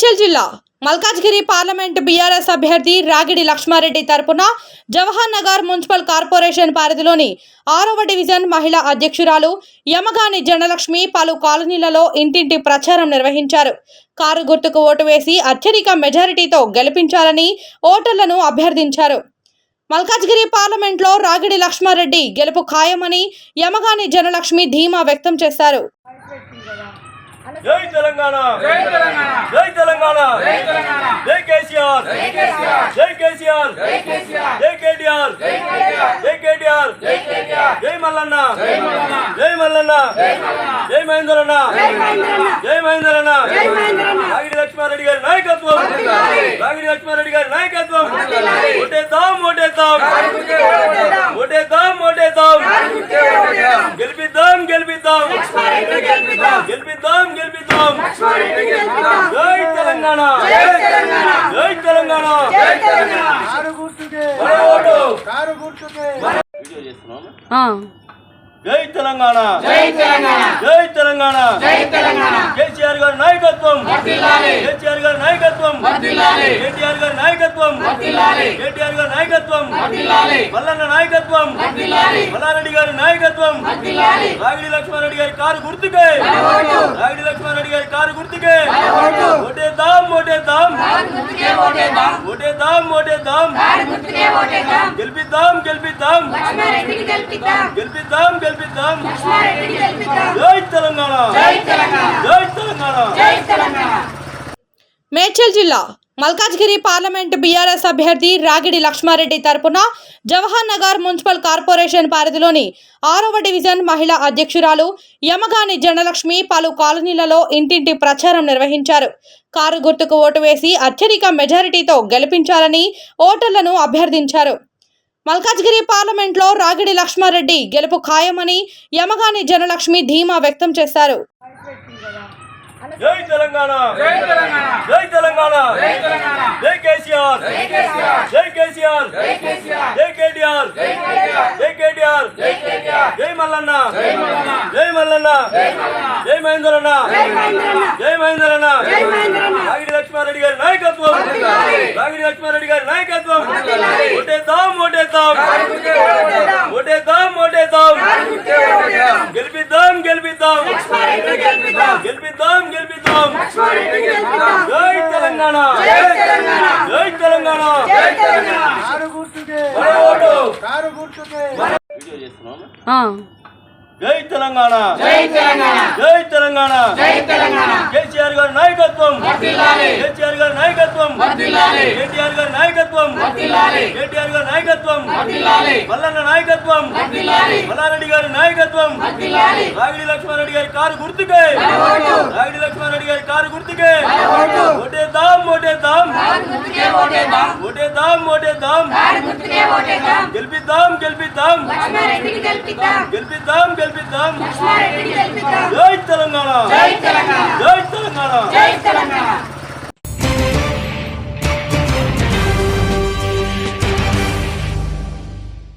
మేడ్చల్ జిల్లా Malkajgiri parliament BRS అభ్యర్థి రాగిడి లక్ష్మారెడ్డి తరపున జవహర్ నగర్ మున్సిపల్ కార్పొరేషన్ పరిధిలోని ఆరవ డివిజన్ మహిళా అధ్యక్షురాలు యమగాని జనలక్ష్మి పలు కాలనీలలో ఇంటింటి ప్రచారం నిర్వహించారు. కారు గుర్తుకు ఓటు వేసి అత్యధిక మెజారిటీతో గెలిపించాలని ఓటర్లను అభ్యర్థించారు. మల్కాజ్గిరి పార్లమెంట్లో రాగిడి లక్ష్మారెడ్డి గెలుపు ఖాయమని యమగాని జనలక్ష్మి ధీమా వ్యక్తం చేశారు. జై తెలంగాణ. జై తెలంగాణ. జై తెలంగాణ. జై తెలంగాణ. జై కేసీఆర్. జై కేసీఆర్. జై కేసీఆర్. జై కేసీఆర్. జై కేటీఆర్. జై కేటీఆర్. జై మల్లన్న. జై మల్లన్న. జై మహేందరన్న. జై మహేంద్రన్న. రాగిడి లక్ష్మారెడ్డి గారి నాయకత్వం. రాగిడి లక్ష్మారెడ్డి గారి నాయకత్వం. ఓటేద్దాం ఓటేద్దాం. ఓటేద్దాం. ఓటేద్దాం. గెలిపిద్దాం గెలిపిద్దాం లక్ష్మారెడ్డి గెలిపిద్దాం. గెలిపిద్దాం గెలిపిద్దాం లక్ష్మారెడ్డి గెలిపిద్దాం. జై తెలంగాణ. జై తెలంగాణ. జై తెలంగాణ. జై తెలంగాణ. జై తెలంగాణ. జై తెలంగాణ. జై తెలంగాణ. జై తెలంగాణ. కేసీఆర్ గారి నాయకత్వం. కేసీఆర్ గారి నాయకత్వం. కేటీఆర్ గారి నాయకత్వం. వర్ధిల్లాలి. కేటీఆర్ గారి నాయకత్వం. మల్లన్న నాయకత్వం. మల్లారెడ్డి గారి నాయకత్వం. రాగిడి లక్ష్మారెడ్డి గారి కారు గుర్తుకే. రాగిడి లక్ష్మారెడ్డి గారి కారు గుర్తుకే. ఓటేద్దాం ఓటేద్దాం కారు గుర్తుకే ఓటేద్దాం. ఓటేద్దాం. గెలిపిద్దాం గెలిపిద్దాం గెలిపిద్దాం. గెలిపిద్దాం గెలిపిద్దాం లక్ష్మారెడ్డికి గెలిపిద్దాం. జై తెలంగాణ జై తెలంగాణ జై తెలంగాణ జై తెలంగాణ మేడ్చల్ జిల్లా మల్కాజ్గిరి పార్లమెంట్ బీఆర్ఎస్ అభ్యర్థి రాగిడి లక్ష్మారెడ్డి తరపున జవహర్ నగర్ మున్సిపల్ కార్పొరేషన్ పరిధిలోని ఆరవ డివిజన్ మహిళా అధ్యక్షురాలు యమగాని జనలక్ష్మి పలు కాలనీలలో ఇంటింటి ప్రచారం నిర్వహించారు. కారు గుర్తుకు ఓటు వేసి అత్యధిక మెజారిటీతో గెలిపించాలని ఓటర్లను అభ్యర్థించారు. మల్కాజ్గిరి పార్లమెంట్లో రాగిడి లక్ష్మారెడ్డి గెలుపు ఖాయమని యమగాని జనలక్ష్మి ధీమా వ్యక్తం చేశారు. జై తెలంగాణ. జై తెలంగాణ. జై కేసీఆర్. జై కేసీఆర్. జై కేటీఆర్. జై కేటీఆర్. జై మల్లన్న. జై మల్లన్న. జై మహేందరన్న జై మహేంద్రన్న రాగిడి లక్ష్మారెడ్డి గారి నాయకత్వం వర్ధిల్లాలి. రాగిడి లక్ష్మారెడ్డి గారి నాయకత్వం వర్ధిల్లాలి. ఓటేద్దాం ఓటేద్దాం కారు గుర్తుకే ఓటేద్దాం. ఓటేద్దాం ఓటేద్దాం కారు గుర్తుకే ఓటేద్దాం. గెలిపిద్దాం గెలిపిద్దాం లక్ష్మారెడ్డికి గెలిపిద్దాం. గెలిపిద్దాం గెలిపిద్దాం లక్ష్మారెడ్డికి గెలిపిద్దాం. జై తెలంగాణ. జై తెలంగాణ. జై తెలంగాణ. జై తెలంగాణ. కారు గుర్తుకే. మన ఓటు. కారు గుర్తుకే. జై తెలంగాణ. జై తెలంగాణ. జై తెలంగాణ. జై తెలంగాణ. కేసీఆర్ గారి నాయకత్వం. కేసీఆర్ గారి నాయకత్వం. కేటీఆర్ గారి నాయకత్వం. కేటీఆర్ గారి నాయకత్వం. మల్లన్న నాయకత్వం. మల్లారెడ్డి గారి నాయకత్వం. రాగిడి లక్ష్మారెడ్డి గారి కారు గుర్తుకే. రాగిడి లక్ష్మారెడ్డి గారి కారు గుర్తుకే. ఓటేద్దాం ఓటేద్దాం. గెలిపిద్దాం గెలిపిద్దాం గెలిపిద్దాం. గెలిపిద్దాం జై తెలంగాణ జై తెలంగాణ జై తెలంగాణ